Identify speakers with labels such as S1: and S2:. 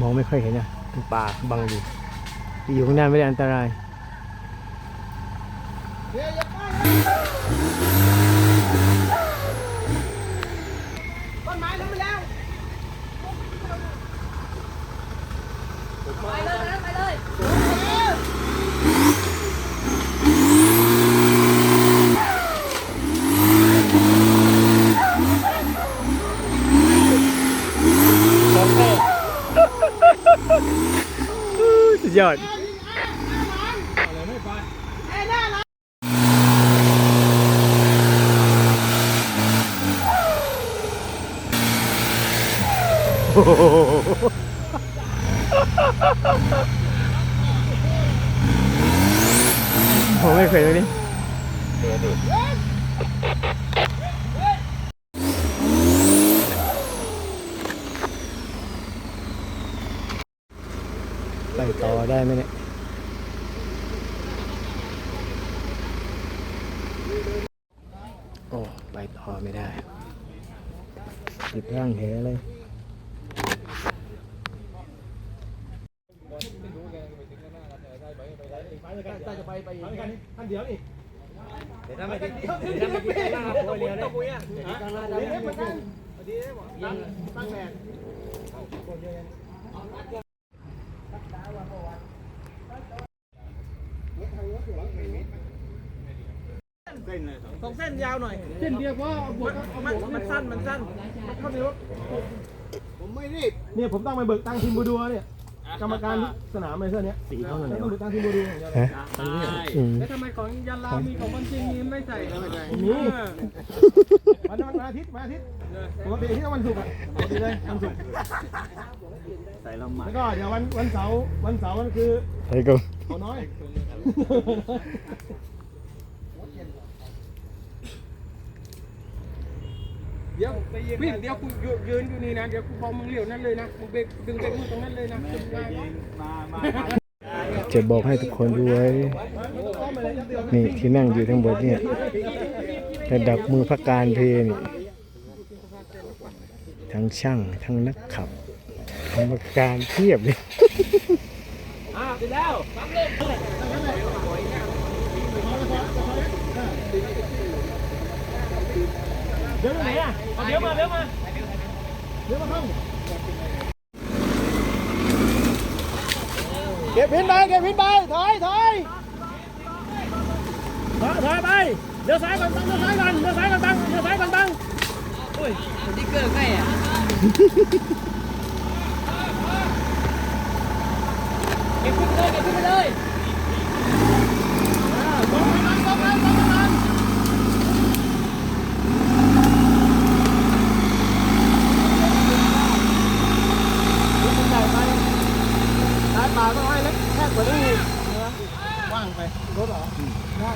S1: มองไม่ค่อยเห็นนะเป็นป่าบังอยู่อยู่ข้างหน้าไม่ได้อันตราย
S2: ต้นไม้ล้มไปแล้ว ไปเลยนะไปเลย
S1: สุ ดยอดผมไม่เคยเลยนี่ ไปต่อได้ไหมเนี่ยโอ้ไปต่อไม่ได้หยิบร่างเหเลย
S2: สองเส้นยาวหน่อย เส้นเดียวเพราะมันมันสั้นมันสั้นมันเข้าใจว่าผมไม่รีบเนี่ยผมต้องไปเบิกตังค์ทีมบูดัวเนี่ย กรรมการสนามเลยเส้นเนี้ย
S1: สีเท่านั้นเล
S2: ต้
S1: ย
S2: องเบิกตังค์ทีมบูดัวอย่างเดียว
S1: ฮะอืม
S3: แล้วทำไมของยันลาวมีของคนจริงนี้ไม่ใส่
S2: นี่วันนั้นวันอาทิตย์วันอาทิตย์ปกติที่วันศุกร์อะปกติเลยวันศุกร์ใส่ลำหมาแล้วก็เดี๋ยววันวันเสาร์วันเสาร์มันคือ
S1: ไปก่อน
S2: ขอน้อย
S3: เดี๋ยวพี่เดี๋ยวกูยืนอยู่นี่นะ เดี๋ยวกูบอกมึงเหลียวนั่นเลยนะ มึงเบรกดึงเบรกมือตรงนั้นเลยนะดึงได้
S1: จะบอกให้ทุกคนดูไว้ นี่ที่นั่งอยู่ทั้งหมดเนี่ยระดับมือพักการเพลนี่ทั้งช่างทั้งนักขับกรรมการเทียบเลย
S2: อ้าวไปแล้ว เดี๋ยวไปไหนอะเอาเดี๋ยวมาเดี๋ยวมาเดี๋ยวมาห้องเก็บพินไปเก็บพินไปถอยถอยถอยถอยไปเดี๋ยวซ้ายก่อนตั้งเดี๋ยวซ้ายก่อนเดี๋ยวซ้ายก่อนตั้งเดี๋ยวซ้ายก่อนตั้ง
S3: เก็บขึ้ นเลยเก็บขึ้นไปเลย
S2: ซ้ายป่าต้องให้เล็กแค่กว่านี้ว่างไปรถเหรอได้